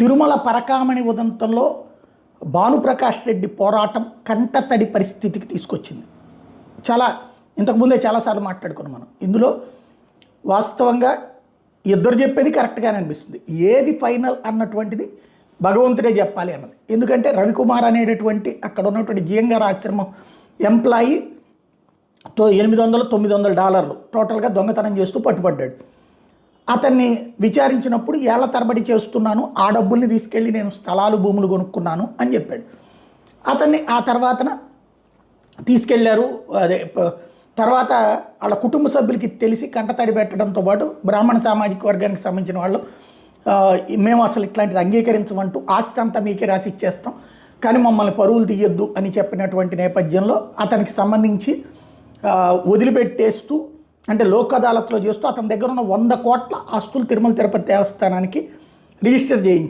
తిరుమల పరకామణి ఉదంతంలో భానుప్రకాష్ రెడ్డి పోరాటం కంటతడి పరిస్థితికి తీసుకొచ్చింది. చాలా ఇంతకుముందే చాలాసార్లు మాట్లాడుకున్నాం మనం. ఇందులో వాస్తవంగా ఇద్దరు చెప్పేది కరెక్ట్గానే అనిపిస్తుంది. ఏది ఫైనల్ అన్నటువంటిది భగవంతుడే చెప్పాలి అన్నది. ఎందుకంటే రవికుమార్ అనేటటువంటి అక్కడ ఉన్నటువంటి జియంగార్ ఆశ్రమం ఎంప్లాయీ తో ఎనిమిది వందలు తొమ్మిది వందల డాలర్లు టోటల్గా దొంగతనం చేస్తూ పట్టుబడ్డాడు. అతన్ని విచారించినప్పుడు ఏళ్ళ తరబడి చేస్తున్నాను ఆ డబ్బుల్ని తీసుకెళ్ళి నేను స్థలాలు భూములు కొనుక్కున్నాను అని చెప్పాడు. అతన్ని ఆ తర్వాతన తీసుకెళ్ళారు అదే తర్వాత వాళ్ళ కుటుంబ సభ్యులకి తెలిసి కంటతడి పెట్టడంతో పాటు బ్రాహ్మణ సామాజిక వర్గానికి సంబంధించిన వాళ్ళు మేము అసలు ఇట్లాంటిది అంగీకరించమంటూ ఆస్తి అంతా మీకే రాసి ఇచ్చేస్తాం కానీ మమ్మల్ని పరువులు తీయొద్దు అని చెప్పినటువంటి నేపథ్యంలో అతనికి సంబంధించి వదిలిపెట్టేస్తూ అంటే లోక్ అదాలత్లో చూస్తూ అతని దగ్గర ఉన్న వంద కోట్ల ఆస్తులు తిరుమల తిరుపతి దేవస్థానానికి రిజిస్టర్ చేయించారు.